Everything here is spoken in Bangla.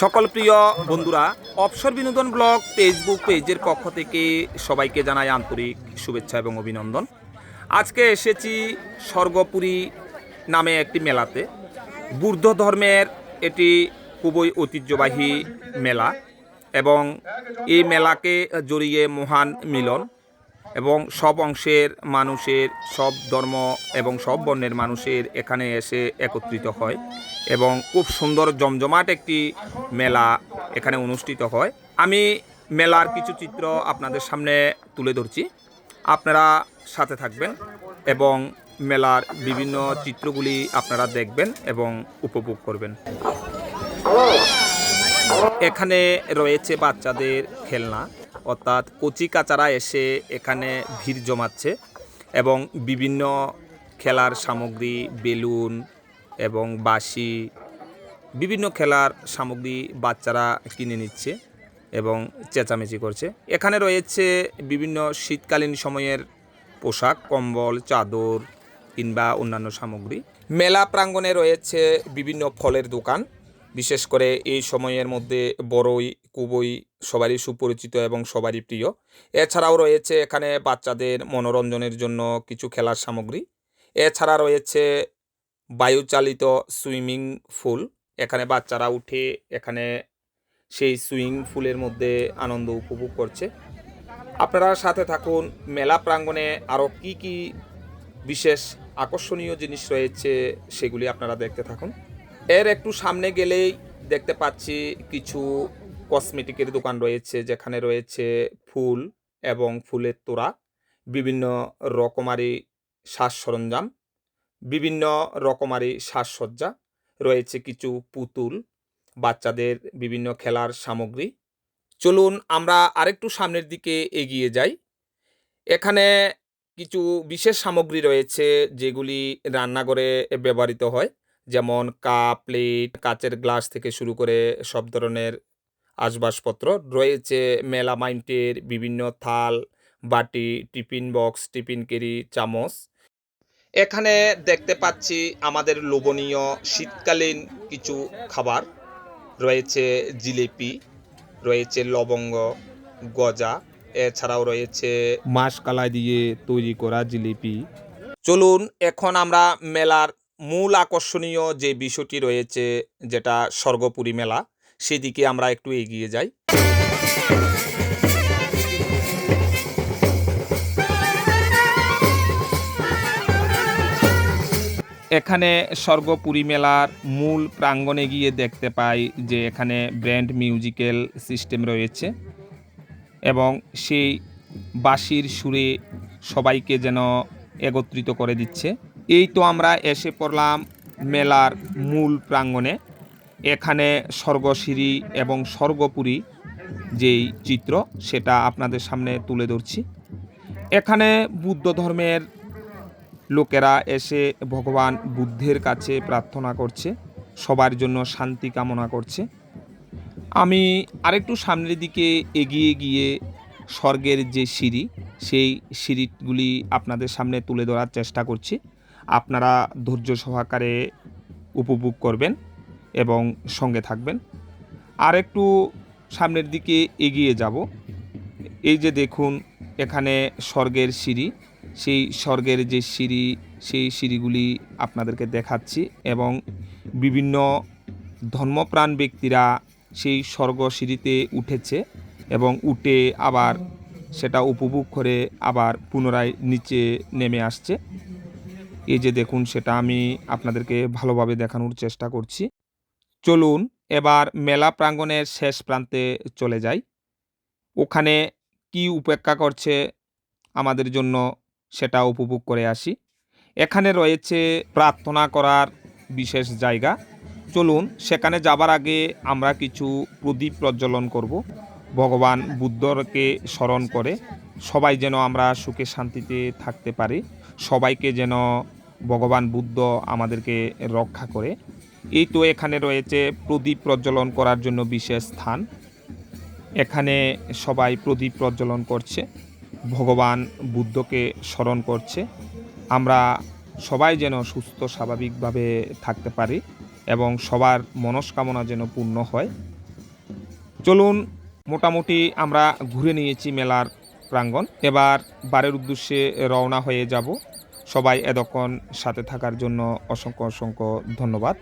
সকল প্রিয় বন্ধুরা, অবসর বিনোদন ব্লগ ফেসবুক পেজের পক্ষ থেকে সবাইকে জানাই আন্তরিক শুভেচ্ছা এবং অভিনন্দন। আজকে এসেছি স্বর্গপুরী নামে একটি মেলাতে। বুদ্ধ ধর্মের এটি খুবই ঐতিহ্যবাহী মেলা এবং এই মেলাকে জড়িয়ে মহান মিলন। এবং সব অংশের মানুষের, সব ধর্ম এবং সব বর্ণের মানুষের এখানে এসে একত্রিত হয় এবং খুব সুন্দর জমজমাট একটি মেলা এখানে অনুষ্ঠিত হয়। আমি মেলার কিছু চিত্র আপনাদের সামনে তুলে ধরছি। আপনারা সাথে থাকবেন এবং মেলার বিভিন্ন চিত্রগুলি আপনারা দেখবেন এবং উপভোগ করবেন। এখানে রয়েছে বাচ্চাদের খেলনা। অর্থাৎ কচি কাচারা এসে এখানে ভিড় জমাচ্ছে এবং বিভিন্ন খেলার সামগ্রী, বেলুন এবং বাঁশি, বিভিন্ন খেলার সামগ্রী বাচ্চারা কিনে নিচ্ছে এবং চেঁচামেচি করছে। এখানে রয়েছে বিভিন্ন শীতকালীন সময়ের পোশাক, কম্বল, চাদর কিংবা অন্যান্য সামগ্রী। মেলা প্রাঙ্গণে রয়েছে বিভিন্ন ফলের দোকান। বিশেষ করে এই সময়ের মধ্যে বড়ই, কুবই সবারই সুপরিচিত এবং সবারই প্রিয়। এছাড়াও রয়েছে এখানে বাচ্চাদের মনোরঞ্জনের জন্য কিছু খেলার সামগ্রী। এছাড়া রয়েছে বায়ুচালিত সুইমিং পুল এখানে বাচ্চারা উঠে এখানে সেই সুইমিং পুলের মধ্যে আনন্দ উপভোগ করছে। আপনারা সাথে থাকুন, মেলা প্রাঙ্গণে আরও কি কি বিশেষ আকর্ষণীয় জিনিস রয়েছে সেগুলি আপনারা দেখতে থাকুন। এর একটু সামনে গেলেই দেখতে পাচ্ছি কিছু কসমেটিকের দোকান রয়েছে, যেখানে রয়েছে ফুল এবং ফুলের তোড়া, বিভিন্ন রকমারি সাজ সরঞ্জাম বিভিন্ন রকমারি সাজসজ্জা, রয়েছে কিছু পুতুল, বাচ্চাদের বিভিন্ন খেলার সামগ্রী। চলুন আমরা আরেকটু সামনের দিকে এগিয়ে যাই। এখানে কিছু বিশেষ সামগ্রী রয়েছে যেগুলি রান্নাঘরে ব্যবহৃত হয়। যেমন কাপ প্লেট, কাচের গ্লাস থেকে শুরু করে সব ধরনের আসবাবপত্র রয়েছে, মেলা মেলামাইন্টের বিভিন্ন থাল, বাটি, টিফিন বক্স, টিফিন কেরি, চামচ। এখানে দেখতে পাচ্ছি আমাদের লোভনীয় শীতকালীন কিছু খাবার। রয়েছে জিলিপি, রয়েছে লবঙ্গ, গজা, এছাড়াও রয়েছে মাসকালাই দিয়ে তৈরি করা জিলিপি। চলুন, এখন আমরা মেলার মূল আকর্ষণীয় যে বিষয়টি রয়েছে, যেটা স্বর্গপুরী মেলা, সেদিকে আমরা একটু এগিয়ে যাই। এখানে স্বর্গপুরী মেলার মূল প্রাঙ্গণে গিয়ে দেখতে পাই যে এখানে ব্র্যান্ড মিউজিক্যাল সিস্টেম রয়েছে এবং সেই বাঁশির সুরে সবাইকে যেন একত্রিত করে দিচ্ছে। এই তো আমরা এসে পড়লাম মেলার মূল প্রাঙ্গণে। এখানে স্বর্গশিরি এবং স্বর্গপুরী যেই চিত্র, সেটা আপনাদের সামনে তুলে ধরছি। এখানে বুদ্ধ ধর্মের লোকেরা এসে ভগবান বুদ্ধের কাছে প্রার্থনা করছে, সবার জন্য শান্তি কামনা করছে। আমি আরেকটু সামনের দিকে এগিয়ে গিয়ে স্বর্গের যে সিঁড়ি, সেই সিঁড়িগুলি আপনাদের সামনে তুলে ধরার চেষ্টা করছি। আপনারা ধৈর্য সহকারে উপভোগ করবেন এবং সঙ্গে থাকবেন। আর একটু সামনের দিকে এগিয়ে যাব। এই যে দেখুন, এখানে স্বর্গের সিঁড়ি। সেই স্বর্গের যে সিঁড়ি, সেই সিঁড়িগুলি আপনাদেরকে দেখাচ্ছি এবং বিভিন্ন ধর্মপ্রাণ ব্যক্তিরা সেই স্বর্গ সিঁড়িতে উঠেছে এবং উঠে আবার সেটা উপভোগ করে আবার পুনরায় নিচে নেমে আসছে। এই যে দেখুন, সেটা আমি আপনাদেরকে ভালোভাবে দেখানোর চেষ্টা করছি। চলুন, এবার মেলা প্রাঙ্গণের শেষ প্রান্তে চলে যাই। ওখানে কি উপেক্ষা করছে আমাদের জন্য সেটা উপভোগ করে আসি। এখানে রয়েছে প্রার্থনা করার বিশেষ জায়গা। চলুন, সেখানে যাবার আগে আমরা কিছু প্রদীপ প্রজ্বলন করব। ভগবান বুদ্ধকে স্মরণ করে সবাই যেন আমরা সুখে শান্তিতে থাকতে পারি। সবাইকে যেন ভগবান বুদ্ধ আমাদেরকে রক্ষা করে। এই তো এখানে রয়েছে প্রদীপ প্রজ্বলন করার জন্য বিশেষ স্থান। এখানে সবাই প্রদীপ প্রজ্বলন করছে, ভগবান বুদ্ধকে স্মরণ করছে। আমরা সবাই যেন সুস্থ, স্বাভাবিকভাবে থাকতে পারি এবং সবার মনস্কামনা যেন পূর্ণ হয়। চলুন, মোটামুটি আমরা ঘুরে নিয়েছি মেলার প্রাঙ্গণ। এবার বারের উদ্দেশ্যে রওনা হয়ে যাব সবাই এতক্ষণ সাথে থাকার জন্য অসংখ্য অসংখ্য ধন্যবাদ।